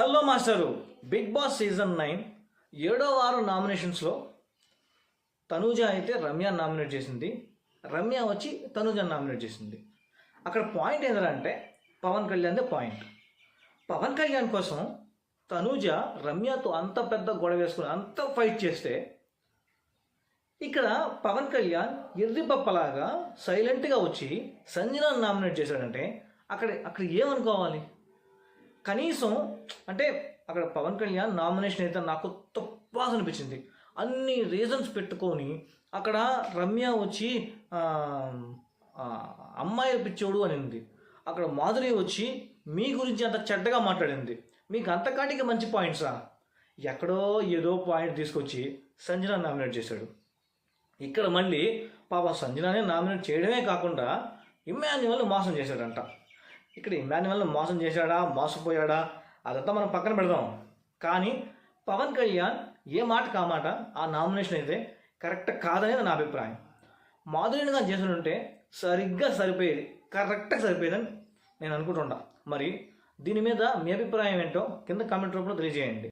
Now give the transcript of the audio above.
Hello master Bigg Boss season nine ఏడో వారం నామినేషన్స్లో తనూజ అయితే రమ్య నామినేట్ చేసింది. రమ్య వచ్చి తనూజ నామినేట్ చేసింది. అక్కడ పాయింట్ ఏంటంటే పవన్ కళ్యాణ్దే పాయింట్. పవన్ కళ్యాణ్ కోసం తనూజ రమ్యతో అంత పెద్ద గొడవ వేసుకుని అంత ఫైట్ చేస్తే ఇక్కడ పవన్ కళ్యాణ్ ఎర్రిపప్పలాగా సైలెంట్గా వచ్చి సంజనాన్ని నామినేట్ చేశాడంటే అక్కడ అక్కడ ఏమనుకోవాలి? కనీసం అంటే అక్కడ పవన్ కళ్యాణ్ నామినేషన్ అయితే నాకు తప్పాస్ అనిపించింది. అన్ని రీజన్స్ పెట్టుకొని అక్కడ రమ్య వచ్చి అమ్మాయి పిచ్చోడు అని ఉంది అక్కడ మాధురి వచ్చి మీ గురించి అంత చెడ్డగా మాట్లాడింది. మీకు అంతకాటికి మంచి పాయింట్సా ఎక్కడో ఏదో పాయింట్ తీసుకొచ్చి సంజన నామినేట్ చేశాడు. ఇక్కడ మళ్ళీ పాప సంజనానే నామినేట్ చేయడమే కాకుండా ఇమ్మాన్యువల్ మోసం చేశాడంట. ఇక్కడ ఇమ్మాన్యువల్ని మోసం చేశాడా మోసపోయాడా అదంతా మనం పక్కన పెడదాం. కానీ పవన్ కళ్యాణ్ ఏ మాట కామాట ఆ నామినేషన్ అయితే కరెక్ట్ కాదనేది నా అభిప్రాయం. మాధురిని కానీ చేసి ఉంటే సరిగ్గా సరిపోయేది కరెక్ట్గా సరిపోయేదని నేను అనుకుంటున్నా మరి దీని మీద మీ అభిప్రాయం ఏంటో కింద కామెంట్ రూపంలో తెలియజేయండి.